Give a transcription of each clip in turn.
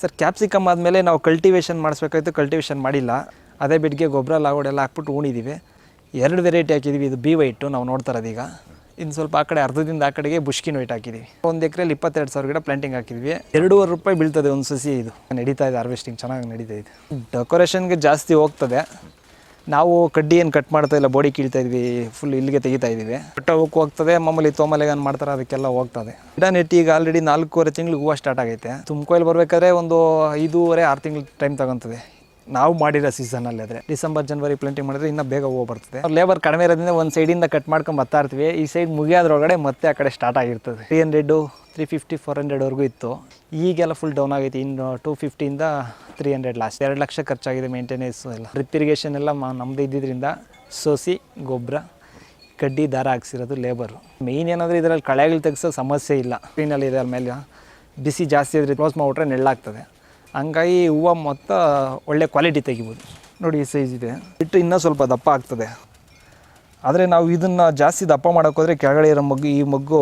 Sir capsicum ಆದಮೇಲೆ ನಾವು cultivation ಮಾಡಿಸ್ಬೇಕಾಯ್ತು cultivation ಮಾಡಿಲ್ಲ. ಅದೇ ಬಿಡ್ಗೆ ಗೊಬ್ಬರ ಲಾಗೋಡೆಲ್ಲ ಹಾಕ್ಬಿಟ್ಟು ಉಣಿದ್ದೀವಿ ಎರಡು ವೆರೈಟಿ ಹಾಕಿದ್ದೀವಿ ಇದು ಬಿ ವೈಟು, ನಾವು ನೋಡ್ತಾ ಇರೋದೀಗ ಇನ್ನು ಸ್ವಲ್ಪ ಆ ಕಡೆ ಅರ್ಧದಿಂದ ಆ ಕಡೆಗೆ ಬುಷ್ಕಿನ್ ವೈಟ್ ಹಾಕಿದ್ದೀವಿ ಒಂದು ಎಕರೆಲಿ ಇಪ್ಪತ್ತೆರಡು ಸಾವಿರ ಗಿಡ ಪ್ಲಾಂಟಿಂಗ್ ಹಾಕಿದ್ವಿ. ಎರಡೂವರೆ ರೂಪಾಯಿ ಬೀಳ್ತದೆ ಒಂದು ಸಸಿ ಇದು. ನಡೀತಾ ಇದೆ ಹಾರ್ವೆಸ್ಟಿಂಗ್ ಚೆನ್ನಾಗಿ ನಡೀತಾ ಇದೆ. ಡೆಕೋರೇಷನ್ಗೆ ಜಾಸ್ತಿ ಹೋಗ್ತದೆ. ನಾವು ಕಡ್ಡಿ ಏನು ಕಟ್ ಮಾಡ್ತಾ ಇಲ್ಲ ಬಾಡಿ ಕೀಳ್ತಾ ಇದ್ವಿ ಫುಲ್ ಇಲ್ಲಿಗೆ ತೆಗಿತಾ ಇದ್ದೀವಿ. ಹೋಗಕ್ಕೆ ಹೋಗ್ತದೆ, ಮಾಮೂಲಿ ತೋಮಲೆಗನ್ ಮಾಡ್ತಾರೆ, ಅದಕ್ಕೆಲ್ಲ ಹೋಗ್ತದೆ. ಗಿಡ ನೆಟ್ಟಿ ಈಗ ಆಲ್ರೆಡಿ ನಾಲ್ಕೂವರೆ ತಿಂಗಳು ಹೂವು ಸ್ಟಾರ್ಟ್ ಆಗೈತೆ ತುಮಕೋಯಲ್ಲಿ ಬರಬೇಕಾದ್ರೆ ಒಂದು ಐದೂವರೆ, ಆರು ತಿಂಗಳು ಟೈಮ್ ತಗೊತದೆ. ನಾವು ಮಾಡಿರೋ ಸೀಸನಲ್ಲಿ ಆದರೆ ಡಿಸೆಂಬರ್ ಜನವರಿ ಪ್ಲಾಂಟಿಂಗ್ ಮಾಡಿದ್ರೆ ಇನ್ನೂ ಬೇಗ ಹೂವು ಬರ್ತದೆ. ಲೇಬರ್ ಕಡಿಮೆ ಇರೋದ್ರಿಂದ ಒಂದು ಸೈಡಿಂದ ಕಟ್ ಮಾಡ್ಕೊಂಡು ಬರ್ತಾ ಇರ್ತೀವಿ. ಈ ಸೈಡ್ ಮುಗಿಯೋದ್ರೊಳಗಡೆ ಮತ್ತೆ ಆ ಕಡೆ ಸ್ಟಾರ್ಟ್ ಆಗಿರ್ತದೆ. Three hundred three fifty four ಹಂಡ್ರೆಡ್ವರೆಗೂ ಇತ್ತು. ಈಗೆಲ್ಲ ಫುಲ್ ಡೌನ್ ಆಗೈತೆ. ಇನ್ನು ಟೂ ಫಿಫ್ಟಿಯಿಂದ ತ್ರೀ ಹಂಡ್ರೆಡ್ ಲಾಸ್ಟ್ ಎರಡು ಲಕ್ಷ ಖರ್ಚಾಗಿದೆ ಮೇಂಟೆನೆನ್ಸು ಎಲ್ಲ. ಡ್ರಿಪ್ ಇರಿಗೇಷನ್ ಎಲ್ಲ ನಮ್ದು ಇದ್ದಿದ್ದರಿಂದ ಸೋಸಿ, ಗೊಬ್ಬರ, ಕಡ್ಡಿ, ದಾರ ಹಾಕ್ಸಿರೋದು ಲೇಬರು ಮೇಯ್ನ್ ಏನಾದರೂ ಇದರಲ್ಲಿ ಕಳೆಗಳು ತೆಗ್ಸೋ ಸಮಸ್ಯೆ ಇಲ್ಲ. ಕ್ಲೀನಲ್ಲಿ ಇದೆ ಮೇಲೆ ಬಿಸಿ ಜಾಸ್ತಿ ಆದ್ರೆ ಕ್ಲೋಸ್ ಮಾಡಿಬಿಟ್ರೆ ನೆಳ್ಳಾಗ್ತದೆ. ಹಂಗಾಗಿ ಹೂವು ಮೊತ್ತ ಒಳ್ಳೆ ಕ್ವಾಲಿಟಿ ತೆಗಿಬೋದು. ನೋಡಿ ಈ ಸೈಜ್ ಇದೆ. ಬಿಟ್ಟು ಇನ್ನೂ ಸ್ವಲ್ಪ ದಪ್ಪ ಆಗ್ತದೆ. ಆದರೆ ನಾವು ಇದನ್ನು ಜಾಸ್ತಿ ದಪ್ಪ ಮಾಡೋಕೆ ಹೋದರೆ ಕೆಳಗಡೆ ಇರೋ ಮಗ್ಗು, ಈ ಮಗ್ಗು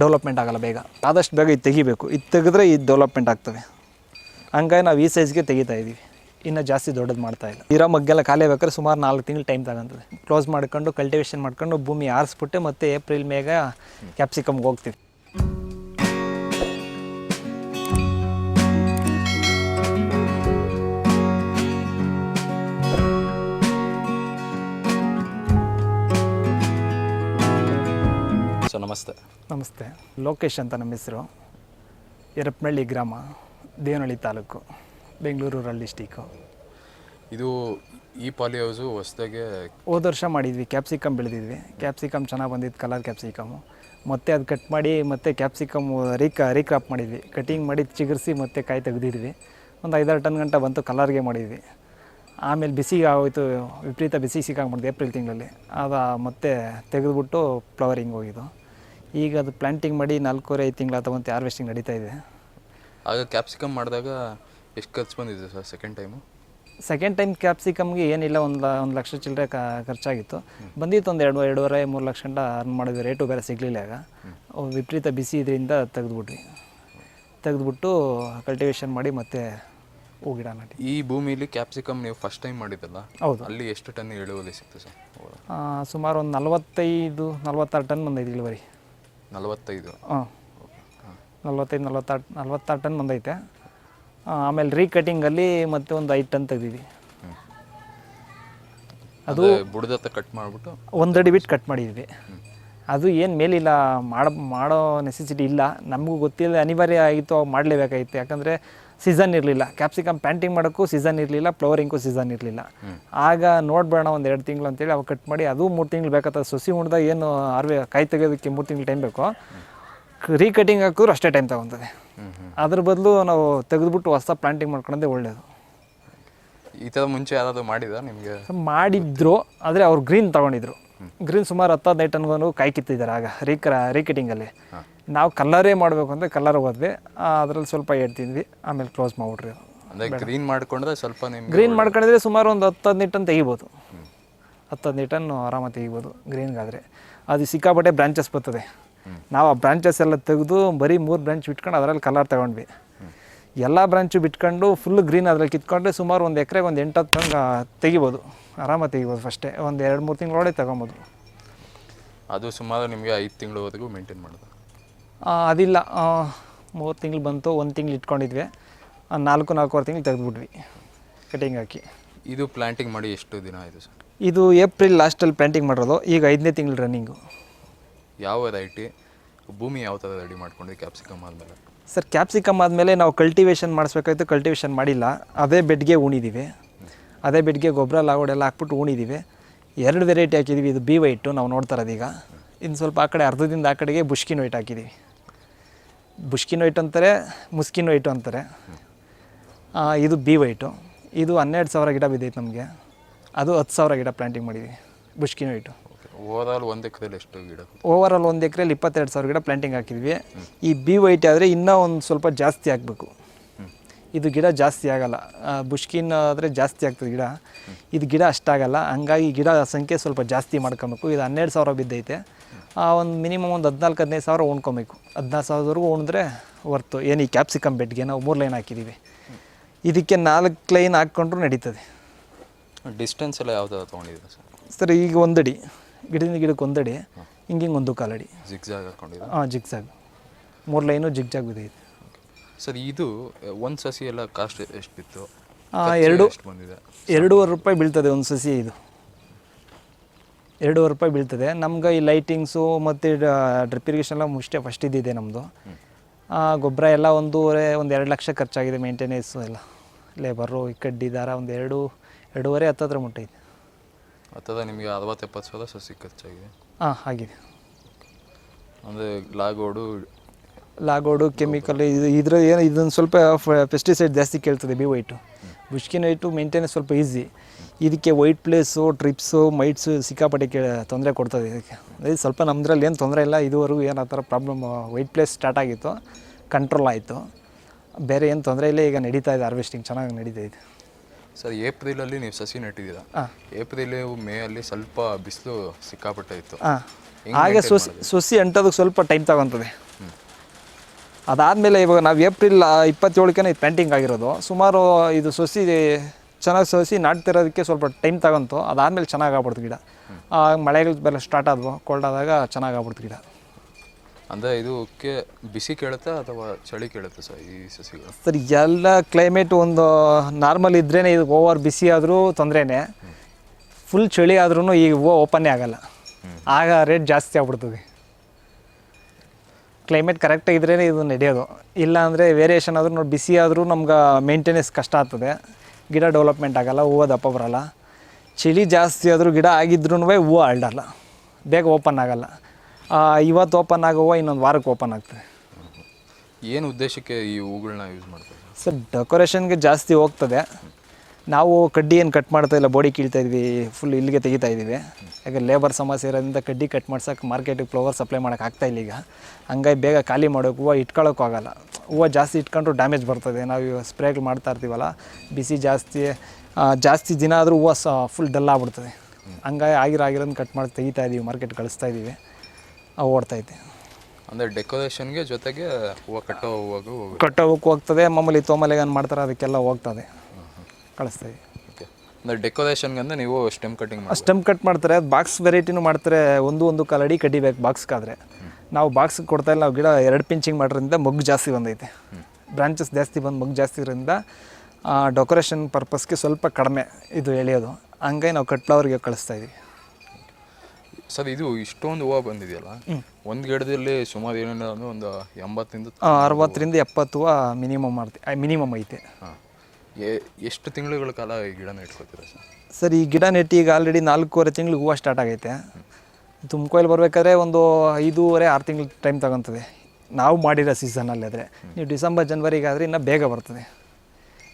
ಡೆವಲಪ್ಮೆಂಟ್ ಆಗಲ್ಲ ಬೇಗ. ಆದಷ್ಟು ಬೇಗ ಇದು ತೆಗಿಬೇಕು. ಇದು ತೆಗೆದ್ರೆ ಇದು ಡೆವಲಪ್ಮೆಂಟ್ ಆಗ್ತವೆ. ಹಂಗಾಗಿ ನಾವು ಈ ಸೈಜ್ಗೆ ತೆಗಿತಾ ಇದ್ದೀವಿ ಇನ್ನು ಜಾಸ್ತಿ ದೊಡ್ಡದು ಮಾಡ್ತಾ ಇಲ್ಲ. ಇರೋ ಮಗ್ಗೆಲ್ಲ ಖಾಲಿ ಬೇಕಾದ್ರೆ ಸುಮಾರು ನಾಲ್ಕು ತಿಂಗಳು ಟೈಮ್ ತಗೊಂತದೆ. ಕ್ಲೋಸ್ ಮಾಡ್ಕೊಂಡು ಕಲ್ಟಿವೇಷನ್ ಮಾಡ್ಕೊಂಡು, ಭೂಮಿ ಆರಿಸ್ಬಿಟ್ಟು ಮತ್ತು ಏಪ್ರಿಲ್ ಮೇಗ ಕ್ಯಾಪ್ಸಿಕಮ್ಗೆ ಹೋಗ್ತೀವಿ. ಸೊ ನಮಸ್ತೆ. ನಮಸ್ತೆ. ಲೋಕೇಶ್ ಅಂತ ನಮ್ಮ ಹೆಸರು. ಎರಪ್ಮಳ್ಳಿ ಗ್ರಾಮ ದೇವನಹಳ್ಳಿ ತಾಲೂಕು ಬೆಂಗಳೂರು ರೂರಲ್ ಡಿಸ್ಟಿಕ್ಕು ಇದು ಈ ಪಾಲಿ ಹೌಸು ಹೊಸ್ದಾಗೆ ಹೋದ ವರ್ಷ ಮಾಡಿದ್ವಿ ಕ್ಯಾಪ್ಸಿಕಮ್ ಬೆಳೆದಿದ್ವಿ. ಕ್ಯಾಪ್ಸಿಕಮ್ ಚೆನ್ನಾಗಿ ಬಂದಿತ್ತು ಕಲರ್ ಕ್ಯಾಪ್ಸಿಕಮು ಮತ್ತೆ ಅದು ಕಟ್ ಮಾಡಿ ಮತ್ತೆ ಕ್ಯಾಪ್ಸಿಕಮ್ ರೀಕ ರೀಕ್ರಾಪ್ ಮಾಡಿದ್ವಿ. ಕಟಿಂಗ್ ಮಾಡಿ ಚಿಗುರಿಸಿ ಮತ್ತೆ ಕಾಯಿ ತೆಗೆದಿದ್ವಿ. ಒಂದು ಐದಾರು ಟನ್ ಗಂಟೆ ಬಂತು ಕಲರ್ಗೆ ಮಾಡಿದ್ವಿ. ಆಮೇಲೆ ಬಿಸಿಗೆ ಆಗೋಯ್ತು ವಿಪರೀತ ಬಿಸಿ ಸಿಕ್ಕಾಗಿ ಮಾಡಿದ್ವಿ ಏಪ್ರಿಲ್ ತಿಂಗಳಲ್ಲಿ. ಅದು ಮತ್ತೆ ತೆಗೆದುಬಿಟ್ಟು ಫ್ಲವರಿಂಗ್ ಹೋಗಿದ್ದು. ಈಗ ಅದು ಪ್ಲಾಂಟಿಂಗ್ ಮಾಡಿ ನಾಲ್ಕೂವರೆ ಐದು ತಿಂಗಳ ತಗೊಂತ ಹಾರ್ವೆಸ್ಟಿಂಗ್ ನಡೀತಾ ಇದೆ. ಆಗ ಕ್ಯಾಪ್ಸಿಕಮ್ ಮಾಡಿದಾಗ ಎಷ್ಟು ಖರ್ಚು ಬಂದಿದೆ sir second time second time ಕ್ಯಾಪ್ಸಿಕಮ್ಗೆ ಏನಿಲ್ಲ ಒಂದು ಒಂದು ಲಕ್ಷ ಚಿಲ್ಲರೆ ಕ ಖರ್ಚಾಗಿತ್ತು. ಬಂದಿತ್ತು ಒಂದು ಎರಡು ಎರಡೂವರೆ ಮೂರು ಲಕ್ಷ ಗಂಟ ಅರ್ನ್ ಮಾಡಿದ್ವಿ. ರೇಟು ಬೇರೆ ಸಿಗಲಿಲ್ಲ ಆಗ ವಿಪರೀತ ಬಿಸಿ ಇದರಿಂದ ತೆಗೆದ್ಬಿಟ್ವಿ. ತೆಗೆದುಬಿಟ್ಟು ಕಲ್ಟಿವೇಷನ್ ಮಾಡಿ ಮತ್ತೆ ಹೂ ಗಿಡ ನಾಟಿ. ಈ ಭೂಮಿಲಿ ಕ್ಯಾಪ್ಸಿಕಮ್ ನೀವು ಫಸ್ಟ್ ಟೈಮ್ ಮಾಡಿದ್ದಲ್ಲ? ಹೌದು. ಅಲ್ಲಿ ಎಷ್ಟು ಟನ್ ಇಳುವರಿ ಸಿಕ್ತು ಸರ್? ಸುಮಾರು ಒಂದು ನಲವತ್ತೈದು ನಲವತ್ತಾರು ಟನ್ ಬಂದೈತೆ ಇಳುವರಿ. ನಲವತ್ತೈದು. ಹಾಂ. ನಲ್ವತ್ತೈದು ನಲ್ವತ್ತಾರು ನಲ್ವತ್ತಾರು ಟನ್ ಬಂದೈತೆ. ಆಮೇಲೆ ರೀಕಟಿಂಗಲ್ಲಿ ಮತ್ತೆ ಒಂದು ಐದು ಟನ್ ತೆಗ್ದಿದ್ವಿ. ಅದು ಬುಡದತ್ತ ಕಟ್ ಮಾಡಿಬಿಟ್ಟು ಒಂದಡಿ ಬಿಟ್ಟು ಕಟ್ ಮಾಡಿದ್ವಿ. ಅದು ಏನು ಮೇಲಿಲ್ಲ ಮಾಡ ಮಾಡೋ ನೆಸೆಸಿಟಿ ಇಲ್ಲ. ನಮಗೂ ಗೊತ್ತಿಲ್ಲ ಅನಿವಾರ್ಯ ಆಗಿತ್ತು ಅವಾಗ ಮಾಡಲೇಬೇಕಾಗಿತ್ತು. ಯಾಕಂದರೆ ಸೀಸನ್ ಇರಲಿಲ್ಲ. ಕ್ಯಾಪ್ಸಿಕಮ್ ಪ್ಯಾಂಟಿಂಗ್ ಮಾಡೋಕ್ಕೂ ಸೀಸನ್ ಇರಲಿಲ್ಲ ಫ್ಲವರಿಂಗೂ ಸೀಸನ್ ಇರಲಿಲ್ಲ. ಆಗ ನೋಡ್ಬೇಡ ಒಂದು ಎರಡು ತಿಂಗಳು ಅಂತೇಳಿ ಅವಾಗ ಕಟ್ ಮಾಡಿ ಅದು ಮೂರು ತಿಂಗಳು ಬೇಕಾಗ್ತದೆ ಸೊಸಿ ಉಣ್ದಾಗ ಏನು ಅರ್ವೆ ಕೈ ತೆಗೆಯೋದಕ್ಕೆ ಮೂರು ತಿಂಗಳು ಟೈಮ್ ಬೇಕು ರೀಕಟಿಂಗ್ ಹಾಕಿದ್ರು ಅಷ್ಟೇ ಟೈಮ್ ತಗೊತದೆ. ಅದ್ರ ಬದಲು ನಾವು ತೆಗೆದುಬಿಟ್ಟು ಹೊಸ ಪ್ಲಾಂಟಿಂಗ್ ಮಾಡ್ಕೊಳ್ಳೋದೇ ಒಳ್ಳೆಯದು ಈ ಥರ ಮುಂಚೆ ಯಾರಾದರೂ ಮಾಡಿದ ನಿಮಗೆ? ಮಾಡಿದ್ರು ಆದರೆ ಅವ್ರು ಗ್ರೀನ್ ತಗೊಂಡಿದ್ರು. ಗ್ರೀನ್ ಸುಮಾರು ಹತ್ತು ಹದಿನೈದು ಟನ್ಗೂ ಕಾಯಿ ಕಿತ್ತಿದ್ದಾರೆ ಆಗ ರೀಕ ರೀಕಟಿಂಗಲ್ಲಿ ನಾವು ಕಲ್ಲರೇ ಮಾಡಬೇಕು ಅಂದರೆ ಕಲ್ಲರ್ ಹೋದ್ವಿ. ಅದರಲ್ಲಿ ಸ್ವಲ್ಪ ಎಡ್ತಿದ್ವಿ ಆಮೇಲೆ ಕ್ಲೋಸ್ ಮಾಡಿಬಿಟ್ರಿ ಅಂದರೆ ಗ್ರೀನ್ ಮಾಡ್ಕೊಂಡ್ರೆ ಸ್ವಲ್ಪ ನಿಮ್ಗೆ ಗ್ರೀನ್ ಮಾಡ್ಕೊಂಡಿದ್ರೆ ಸುಮಾರು ಒಂದು ಹತ್ತು ಹದಿನೈದು ಟನ್ ತೆಗಿಬೋದು. ಹತ್ತು ಹದಿನೈದು ಟನ್ ಆರಾಮಾಗಿ ತೆಗಿಬೋದು ಗ್ರೀನ್ಗಾದರೆ ಅದು ಸಿಕ್ಕಾಪಟ್ಟೆ ಬ್ರಾಂಚಸ್ ಬರ್ತದೆ. ನಾವು ಆ ಬ್ರಾಂಚಸ್ ಎಲ್ಲ ತೆಗೆದು ಬರೀ ಮೂರು ಬ್ರಾಂಚ್ ಬಿಟ್ಕೊಂಡು ಅದರಲ್ಲಿ ಕಲರ್ ತಗೊಂಡ್ವಿ. ಎಲ್ಲ ಬ್ರಾಂಚು ಬಿಟ್ಕೊಂಡು ಫುಲ್ ಗ್ರೀನ್ ಅದ್ರಲ್ಲಿ ಕಿತ್ಕೊಂಡ್ರೆ ಸುಮಾರು ಒಂದು ಎಕರೆಗೆ ಒಂದು ಎಂಟು ಹತ್ತು ಟನ್ ತೆಗಿಬೋದು. ಆರಾಮಾಗಿ ತೆಗಿಬೋದು ಫಸ್ಟೇ ಒಂದು ಎರಡು ಮೂರು ತಿಂಗಳೊಳಗೆ ತಗೊಬೋದು. ಅದು ಸುಮಾರು ನಿಮಗೆ ಐದು ತಿಂಗಳವರೆಗೂ ಮೇಂಟೈನ್ ಮಾಡೋದು. ಅದಿಲ್ಲ. ಮೂರು ತಿಂಗಳು ಬಂತು ಒಂದು ತಿಂಗಳು ಇಟ್ಕೊಂಡಿದ್ವಿ. ನಾಲ್ಕು ನಾಲ್ಕೂವರೆ ತಿಂಗಳು ತೆಗೆದ್ಬಿಟ್ವಿ. ಕಟಿಂಗ್ ಹಾಕಿ. ಇದು ಪ್ಲಾಂಟಿಂಗ್ ಮಾಡಿ ಎಷ್ಟು ದಿನ ಆಯಿತು ಸರ್? ಇದು ಏಪ್ರಿಲ್ ಲಾಸ್ಟಲ್ಲಿ ಪ್ಲಾಂಟಿಂಗ್ ಮಾಡಿರೋದು. ಈಗ ಐದನೇ ತಿಂಗಳು ರನ್ನಿಂಗು ಯಾವ ವೆರೈಟಿ ಭೂಮಿ ಯಾವ ಥರ ರೆಡಿ ಮಾಡ್ಕೊಂಡ್ವಿ ಕ್ಯಾಪ್ಸಿಕಮ್ ಆದಮೇಲೆ? ಸರ್ ಕ್ಯಾಪ್ಸಿಕಮ್ ಆದಮೇಲೆ ನಾವು ಕಲ್ಟಿವೇಷನ್ ಮಾಡಿಸ್ಬೇಕಾಯ್ತು ಕಲ್ಟಿವೇಷನ್ ಮಾಡಿಲ್ಲ. ಅದೇ ಬೆಡ್ಗೆ ಉಣಿದ್ದೀವಿ ಅದೇ ಬೆಡ್ಗೆ ಗೊಬ್ಬರ ಲಾಗೋಡೆಲ್ಲ ಹಾಕ್ಬಿಟ್ಟು ಉಣಿದ್ದೀವಿ ಎರಡು ವೆರೈಟಿ ಹಾಕಿದ್ದೀವಿ ಇದು ಬಿ ವೈಟು ನಾವು ನೋಡ್ತಾ ಇರೋದು ಈಗ. ಇನ್ನು ಸ್ವಲ್ಪ ಆ ಕಡೆ ಅರ್ಧದಿಂದ ಆ ಕಡೆಗೆ ಬುಷ್ಕಿನ್ ವೈಟ್ ಹಾಕಿದ್ದೀವಿ ಬುಷ್ಕಿನ್ ವೈಟ್ ಅಂತಾರೆ ಮುಸ್ಕಿನ್ ವೈಟು ಅಂತಾರೆ. ಇದು ಬಿ ವೈಟು. ಇದು ಹನ್ನೆರಡು ಸಾವಿರ ಗಿಡ ಬಿದ್ದೈತೆ ನಮಗೆ. ಅದು ಹತ್ತು ಸಾವಿರ ಗಿಡ ಪ್ಲಾಂಟಿಂಗ್ ಮಾಡಿದ್ವಿ ಬುಷ್ಕಿನ್ ವೈಟು. ಓವರ್ ಆಲ್ ಒಂದು ಎಕರೆಯಲ್ಲಿ ಎಷ್ಟು ಗಿಡ ಓವರ್ ಆಲ್ ಒಂದು ಎಕರೆಯಲ್ಲಿ ಇಪ್ಪತ್ತೆರಡು ಸಾವಿರ ಗಿಡ ಪ್ಲಾಂಟಿಂಗ್ ಹಾಕಿದ್ವಿ. ಈ ಬಿ ವೈಟ್ ಆದರೆ ಇನ್ನೂ ಒಂದು ಸ್ವಲ್ಪ ಜಾಸ್ತಿ ಆಗಬೇಕು. ಇದು ಗಿಡ ಜಾಸ್ತಿ ಆಗಲ್ಲ. ಬುಷ್ಕಿನ್ ಆದರೆ ಜಾಸ್ತಿ ಆಗ್ತದೆ ಗಿಡ. ಇದು ಗಿಡ ಅಷ್ಟಾಗಲ್ಲ. ಹಂಗಾಗಿ ಗಿಡ ಸಂಖ್ಯೆ ಸ್ವಲ್ಪ ಜಾಸ್ತಿ ಮಾಡ್ಕೊಬೇಕು. ಇದು ಹನ್ನೆರಡು ಸಾವಿರ ಬಿದ್ದೈತೆ. ಒಂದು ಮಿನಿಮಮ್ ಒಂದು ಹದಿನಾಲ್ಕು ಹದಿನೈದು ಸಾವಿರ ಉಣ್ಕೊಬೇಕು ಹದಿನಾರು ಸಾವಿರದವರೆಗೂ ಉಣಿದ್ರೆ ಹೊರ್ತು ಏನು ಈ ಕ್ಯಾಪ್ಸಿಕಮ್ ಬೆಡ್ಗೆ ನಾವು ಮೂರು ಲೈನ್ ಹಾಕಿದ್ದೀವಿ ಇದಕ್ಕೆ ನಾಲ್ಕು ಲೈನ್ ಹಾಕ್ಕೊಂಡ್ರೂ ನಡೀತದೆ. ಡಿಸ್ಟೆನ್ಸ್ ಎಲ್ಲ ಯಾವ್ದು ತೊಗೊಂಡಿದ್ದೀರಾ ಸರ್? ಸರ್ ಈಗ ಒಂದಡಿ. ಗಿಡದಿಂದ ಗಿಡಕ್ಕೆ ಒಂದಡಿ. ಹಿಂಗೆ ಹಿಂಗೆ ಒಂದು ಕಾಲಡಿ. ಜಿಗ್ಜಾಗ್ ಹಾಕೊಂಡಿದ್ದೀರಾ? ಹಾಂ ಜಿಗ್ಜಾಗ್ ಮೂರು ಲೈನು ಜಿಗ್ಜಾಗ್ ಇದೆ ಸರ್ ಇದು ಒಂದು ಸಸಿ ಎಲ್ಲ ಕಾಸ್ಟ್ ಎಷ್ಟು ಬಿತ್ತು ಆ, ಖರ್ಚು ಎರಡು ಎಷ್ಟು ಬಂದಿದೆ? ಎರಡೂವರೆ ರೂಪಾಯಿ ಬೀಳ್ತದೆ ಒಂದು ಸಸಿ ಇದು. ಎರಡೂವರೆ ರೂಪಾಯಿ ಬೀಳ್ತದೆ. ನಮ್ಗೆ ಈ ಲೈಟಿಂಗ್ಸು ಮತ್ತು ಡ್ರಿಪ್ ಇರಿಗೇಷನ್ ಎಲ್ಲ ಮುಷ್ಟೇ ಫಸ್ಟ್ ಇದ್ದಿದೆ ನಮ್ಮದು ಗೊಬ್ಬರ ಎಲ್ಲ ಒಂದೂವರೆ ಒಂದು ಎರಡು ಲಕ್ಷ ಖರ್ಚಾಗಿದೆ ಮೇಂಟೆನೆನ್ಸು ಎಲ್ಲ. ಲೇಬರು ಈ ಕಡ್ಡಿ ದಾರ ಒಂದು ಎರಡು ಎರಡೂವರೆ ಹತ್ತತ್ರ ಮುಟ್ಟೈತೆ ಹತ್ತದ ನಿಮಗೆ ಅರವತ್ತು ಎಪ್ಪತ್ತು ಸಾವಿರ ಸಸಿ ಖರ್ಚಾಗಿದೆ. ಹಾಂ ಆಗಿದೆ. ಅಂದರೆ ಲಾಗೋಡು ಲಾಗೋಡು ಕೆಮಿಕಲ್ ಇದು ಇದ್ರ ಏನು ಇದೊಂದು ಸ್ವಲ್ಪ ಪೆಸ್ಟಿಸೈಡ್ ಜಾಸ್ತಿ ಕೇಳ್ತದೆ ಬಿ ವೈಟು ಬುಷ್ಕಿನ ಇಟ್ಟು ಮೇಂಟೆನೆನ್ಸ್ ಸ್ವಲ್ಪ ಈಸಿ ಇದಕ್ಕೆ ವೈಟ್ ಪ್ಲೇಸು ಟ್ರಿಪ್ಸು ಮೈಟ್ಸು ಸಿಕ್ಕಾಪಟ್ಟೆ ಕೇ ತೊಂದರೆ ಕೊಡ್ತದೆ ಇದಕ್ಕೆ. ಇದು ಸ್ವಲ್ಪ ನಮ್ಮದ್ರಲ್ಲಿ ಏನು ತೊಂದರೆ ಇಲ್ಲ ಇದುವರೆಗೂ ಏನು ಆ ಥರ ಪ್ರಾಬ್ಲಮ್ ವೈಟ್ ಪ್ಲೇಸ್ ಸ್ಟಾರ್ಟ್ ಆಗಿತ್ತು ಕಂಟ್ರೋಲ್ ಆಯಿತು. ಬೇರೆ ಏನು ತೊಂದರೆ ಇಲ್ಲ ಈಗ ನಡೀತಾ ಇದೆ ಹಾರ್ವೆಸ್ಟಿಂಗ್ ಚೆನ್ನಾಗಿ ನಡೀತಾ ಇದೆ. ಸರ್ ಏಪ್ರಿಲಲ್ಲಿ ನೀವು ಸಸಿ ನೆಟ್ಟಿದ್ದೀರಾ? ಹಾಂ. ಏಪ್ರಿಲ್ ಮೇ ಅಲ್ಲಿ ಸ್ವಲ್ಪ ಬಿಸಿಲು ಸಿಕ್ಕಾಪಟ್ಟೆ ಇತ್ತು. ಹಾಂ. ಹಾಗೆ ಸೊಸಿ ಸೊಸಿ ಅಂಟೋದಕ್ಕೆ ಸ್ವಲ್ಪ ಟೈಮ್ ತಗೊತದೆ. ಅದಾದಮೇಲೆ ಇವಾಗ ನಾವು ಏಪ್ರಿಲ್ ಇಪ್ಪತ್ತೇಳಕ್ಕೆ ಇದು ಪೇಂಟಿಂಗ್ ಆಗಿರೋದು. ಸುಮಾರು ಇದು ಸೊಸಿ ಚೆನ್ನಾಗಿ ಸಸಿ ನಾಟ್ತಿರೋದಕ್ಕೆ ಸ್ವಲ್ಪ ಟೈಮ್ ತಗೊಂತು. ಅದಾದಮೇಲೆ ಚೆನ್ನಾಗಿ ಆಗ್ಬಿಡ್ತು ಗಿಡ. ಮಳೆಗಳು ಬೆಲೆ ಸ್ಟಾರ್ಟ್ ಆದವು. ಕೋಲ್ಡ್ ಆದಾಗ ಚೆನ್ನಾಗಿ ಆಗ್ಬಿಡ್ತು ಗಿಡ. ಅಂದರೆ ಇದಕ್ಕೆ ಬಿಸಿ ಕೇಳುತ್ತಾ ಅಥವಾ ಚಳಿ ಕೇಳುತ್ತೆ ಸರ್ ಈ ಸಸಿಗಳು? ಸರ್ ಎಲ್ಲ ಕ್ಲೈಮೇಟ್ ಒಂದು ನಾರ್ಮಲ್ ಇದ್ರೇ ಇದು ಓವರ್ ಬಿಸಿ ಆದರೂ ತೊಂದರೆನೇ. ಫುಲ್ ಚಳಿ ಆದ್ರೂ ಈಗ ಹೂವು ಓಪನ್ನೇ ಆಗಲ್ಲ ಆಗ ರೇಟ್ ಜಾಸ್ತಿ ಆಗ್ಬಿಡ್ತದೆ. ಕ್ಲೈಮೇಟ್ ಕರೆಕ್ಟ್ ಇದ್ರೇ ಇದು ನಡೆಯೋದು ಇಲ್ಲ ಅಂದರೆ ವೇರಿಯೇಷನ್ ಆದರೂ ನೋಡಿ ಬಿಸಿ ಆದರೂ ನಮ್ಗೆ ಮೇಂಟೆನೆನ್ಸ್ ಕಷ್ಟ ಆಗ್ತದೆ. ಗಿಡ ಡೆವಲಪ್ಮೆಂಟ್ ಆಗಲ್ಲ ಹೂವು ದಪ್ಪ ಬರಲ್ಲ. ಚಳಿ ಜಾಸ್ತಿ ಆದರೂ ಗಿಡ ಆಗಿದ್ರೂ ಹೂವು ಅಲ್ಡಲ್ಲ. ಬೇಗ ಓಪನ್ ಆಗಲ್ಲ. ಇವತ್ತು ಓಪನ್ ಆಗುವ ಇನ್ನೊಂದು ವಾರಕ್ಕೆ ಓಪನ್ ಆಗ್ತದೆ. ಏನು ಉದ್ದೇಶಕ್ಕೆ ಈ ಹೂಗಳನ್ನ ಯೂಸ್ ಮಾಡ್ತಾರೆ? ಸರ್ ಡೆಕೋರೇಷನ್ಗೆ ಜಾಸ್ತಿ ಹೋಗ್ತದೆ. ನಾವು ಕಡ್ಡಿ ಏನು ಕಟ್ ಮಾಡ್ತಾ ಇಲ್ಲ ಬಾಡಿ ಕೀಳ್ತಾ ಇದ್ವಿ ಫುಲ್ ಇಲ್ಲಿಗೆ ತೆಗಿತಾ ಇದ್ದೀವಿ. ಯಾಕೆ ಲೇಬರ್ ಸಮಸ್ಯೆ ಇರೋದ್ರಿಂದ ಕಡ್ಡಿ ಕಟ್ ಮಾಡ್ಸೋಕೆ ಮಾರ್ಕೆಟಿಗೆ ಫ್ಲವರ್ ಸಪ್ಲೈ ಮಾಡೋಕೆ ಆಗ್ತಾ ಇಲ್ಲ ಈಗ. ಹಂಗಾಗಿ ಬೇಗ ಖಾಲಿ ಮಾಡೋಕೆ ಹೂವು ಇಟ್ಕೊಳ್ಳೋಕ್ಕೂ ಆಗಲ್ಲ. ಹೂವು ಜಾಸ್ತಿ ಇಟ್ಕೊಂಡ್ರು ಡ್ಯಾಮೇಜ್ ಬರ್ತದೆ. ನಾವು ಇವಾಗ ಸ್ಪ್ರೇಗಳು ಮಾಡ್ತಾ ಇರ್ತೀವಲ್ಲ ಬಿಸಿ ಜಾಸ್ತಿ ಜಾಸ್ತಿ ದಿನ ಆದರೂ ಹೂವು ಸ ಫುಲ್ ಡಲ್ ಆಗ್ಬಿಡ್ತದೆ. ಹಂಗಾಗಿ ಆಗಿರೋ ಆಗಿರೋದನ್ನ ಕಟ್ ಮಾಡಿ ತೆಗಿತಾ ಇದ್ದೀವಿ ಮಾರ್ಕೆಟ್ ಕಳಿಸ್ತಾ ಇದ್ದೀವಿ ಅವು ಓಡ್ತೈತೆ ಅಂದರೆ ಡೆಕೋರೇಷನ್ಗೆ ಜೊತೆಗೆ ಹೂವು ಕಟ್ಟೋ ಹೂವಾಗೂ ಕಟ್ಟೋವಕ್ಕೆ ಹೋಗ್ತದೆ ಮಾಮೂಲಿ ತೋಮಲೆಗನ್ ಮಾಡ್ತಾರೆ ಅದಕ್ಕೆಲ್ಲ ಹೋಗ್ತದೆ. ಕಳಿಸ್ತಾ ಇದ್ದೀವಿ ಓಕೆ. ಅಂದರೆ ಡೆಕೋರೇಷನ್ಗೆ ಅಂದರೆ ನೀವು ಸ್ಟೆಮ್ ಕಟಿಂಗ್ ಮಾಡಿ ಸ್ಟೆಮ್ ಕಟ್ ಮಾಡ್ತಾರೆ ಬಾಕ್ಸ್ ವೆರೈಟಿನೂ ಮಾಡ್ತಾರೆ ಒಂದು ಒಂದು ಕಾಲಡಿ ಕಡಿಬೇಕು ಬಾಕ್ಸ್ಗಾದರೆ ನಾವು ಬಾಕ್ಸ್ ಕೊಡ್ತಾ ಇಲ್ಲ ನಾವು ಗಿಡ ಎರಡು ಪಿಂಚಿಂಗ್ ಮಾಡೋದ್ರಿಂದ ಮೊಗ್ಗು ಜಾಸ್ತಿ ಬಂದೈತೆ. ಬ್ರಾಂಚಸ್ ಜಾಸ್ತಿ ಬಂದು ಮೊಗ್ಗು ಜಾಸ್ತಿ ಇರೋದ್ರಿಂದ ಡೆಕೋರೇಷನ್ ಪರ್ಪಸ್ಗೆ ಸ್ವಲ್ಪ ಕಡಿಮೆ ಇದು ಎಳೆಯೋದು. ಹಂಗಾಗಿ ನಾವು ಕಟ್ ಫ್ಲವರ್ಗೆ ಕಳಿಸ್ತಾ ಇದ್ದೀವಿ ಸರ್ ಇದು ಇಷ್ಟೊಂದು ಹೂವು ಬಂದಿದೆಯಲ್ಲ? ಒಂದು ಗಿಡದಲ್ಲಿ ಸುಮಾರು ಏನೇನು ಅಂದರೆ ಒಂದು ಎಂಬತ್ತರಿಂದ ಅರವತ್ತರಿಂದ ಎಪ್ಪತ್ತು ಮಿನಿಮಮ್ ಮಾಡ್ತೀವಿ ಮಿನಿಮಮ್ ಐತೆ. ಹಾಂ. ಎಷ್ಟು ತಿಂಗಳುಗಳ ಕಾಲ ಈ ಗಿಡನ ಇಟ್ಕೊತೀರಾ ಸರ್? ಸರ್ ಈ ಗಿಡ ನೆಟ್ಟು ಈಗ ಆಲ್ರೆಡಿ ನಾಲ್ಕೂವರೆ ತಿಂಗಳು ಹೂವು ಸ್ಟಾರ್ಟ್ ಆಗೈತೆ. ತುಮಕೋಯಲ್ಲಿ ಬರಬೇಕಾದ್ರೆ ಒಂದು ಐದೂವರೆ ಆರು ತಿಂಗಳು ಟೈಮ್ ತಗೊತದೆ ನಾವು ಮಾಡಿರೋ ಸೀಸನಲ್ಲಿ ಆದರೆ. ನೀವು ಡಿಸೆಂಬರ್ ಜನ್ವರಿಗಾದರೆ ಇನ್ನೂ ಬೇಗ ಬರ್ತದೆ.